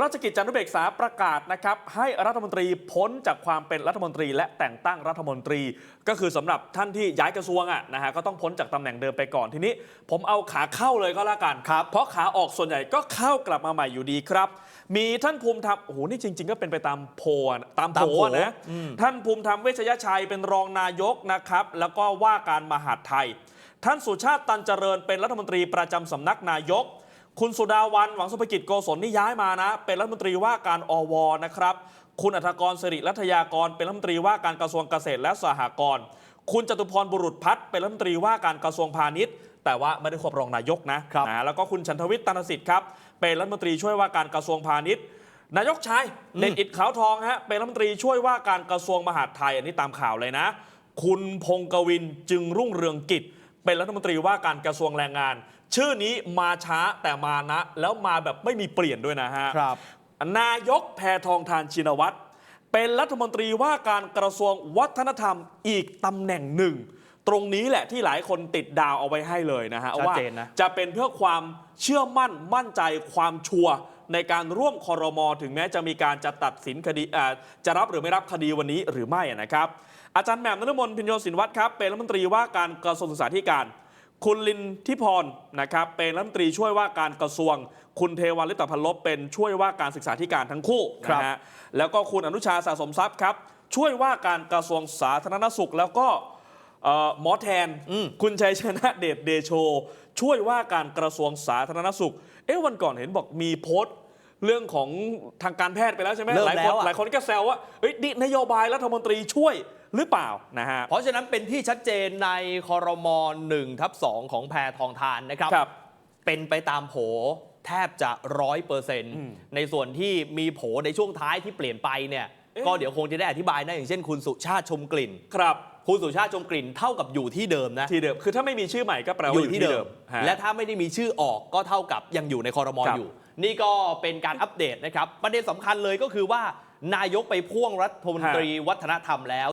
ราชกิจจานุเบกษาประกาศนะครับให้รัฐมนตรีพ้นจากความเป็นรัฐมนตรี และแต่งตั้งรัฐมนตรี ก็คือสำหรับท่านที่ย้ายกระทรวงอะนะฮะก็ต้องพ้นจากตำแหน่งเดิมไปก่อนทีนี้ ผมเอาขาเข้าเลยก็แล้วกันครับเพราะขาออกส่วนใหญ่ก็เข้ากลับมาใหม่อยู่ดีครับ มีท่านภูมิธรรมโอ้โหนี่จริง ๆ ก็เป็นไปตามโพลอะตามโผตามโผอะนะท่านภูมิธรรมเวชยชัยเป็นรองนายกนะครับแล้วก็ว่าการมหาดไทย ท่านสุชาติตันเจริญเป็นรัฐมนตรีประจำสำนักนายก คุณสุดาวันหวังสุภกิจโกศลนี่ย้ายมานะ เป็นรัฐมนตรีว่าการอวนะครับ คุณอัธกรสิริรัตยากร เป็นรัฐมนตรีว่าการกระทรวงเกษตรและสหกรณ์คุณจตุพรบุรุษพัฒน์เป็นรัฐมนตรีว่าการกระทรวงพาณิชย์ แต่ว่าไม่ได้ควบรองนายกนะครับนะแล้วก็คุณชันทวิทย์ตันสิทธิ์ครับเป็นรัฐมนตรีช่วยว่าการกระทรวงพาณิชย์ นายกชายเด่นอิดขาวทองฮะเป็นรัฐมนตรีช่วยว่าการกระทรวงมหาดไทยอันนี้ตามข่าวเลยนะ คุณพงกวินจึงรุ่งเรืองกิจ เป็นรัฐมนตรีว่าการกระทรวงแรงงาน ชื่อนี้มาช้าแต่มานะ แล้วมาแบบไม่มีเปลี่ยนด้วยนะฮะครับ นายกแพทองทานชินวัตรเป็นรัฐมนตรีว่าการกระทรวงวัฒนธรรมอีกตำแหน่งหนึ่ง ตรงนี้แหละที่หลายคนติดดาวเอาไว้ให้เลยนะฮะชัดว่าเจนนะ จะเป็นเพื่อความเชื่อมั่นมั่นใจความชัวร์ ในการร่วมคอรมอถึงแม้จะมีการจะตัดสินคดีอ่าจะรับหรือไม่รับคดีวันนี้หรือไม่นะครับ อาจารย์แหม่มนรมนพิญโยสินวัตรครับเป็นรัฐมนตรีว่าการกระทรวงศึกษาธิการ คุณลินทิพรนะครับเป็นรัฐมนตรีช่วยว่าการกระทรวง คุณเทวันลิปตพันลบเป็นช่วยว่าการศึกษาธิการทั้งคู่ครับนะฮะแล้วก็คุณอนุชาสะสมทรัพย์ครับช่วยว่าการกระทรวงสาธารณสุขแล้วก็เอ่อ หมอแทนอืมคุณชัยชนะเดชเดโช ช่วยว่าการกระทรวงสาธารณสุข เอ๊ะวันก่อนเห็นบอกมีโพสต์เรื่องของทางการแพทย์ไปแล้วใช่ไหมเริ่มหลายคแล้นวอะ หลายคนก็แซวว่าเอ้ยนี่นโยบายรัฐมนตรีช่วยหรือเปล่านะฮะ เพราะฉะนั้นเป็นที่ชัดเจนในคอรมอหนึ่งทับสองของแพทองทานนะครับ ครับเป็นไปตามโผแทบจะร้อยเปอร์เซ็นต์อืมในส่วนที่มีโผในช่วงท้ายที่เปลี่ยนไปเนี่ย เอ๊ะ ก็เดี๋ยวคงจะได้อธิบายนะอย่างเช่นคุณสุชาติชมกลิ่น ครับ คุณสุชาติชมกลิ่นเท่ากับอยู่ที่เดิมนะที่เดิมคือถ้าไม่มีชื่อใหม่ก็แปลว่าออยู่ยู่ที่ที่เดิเดิมมฮะและถ้าไม่ได้มีชื่อออกก็เท่ากับยังอยู่ในคอรมอครับอยู่ นี่ก็เป็นการอัปเดตนะครับ ประเด็นสำคัญเลยก็คือว่านายกไปพ่วงรัฐมนตรีวัฒนธรรมแล้ว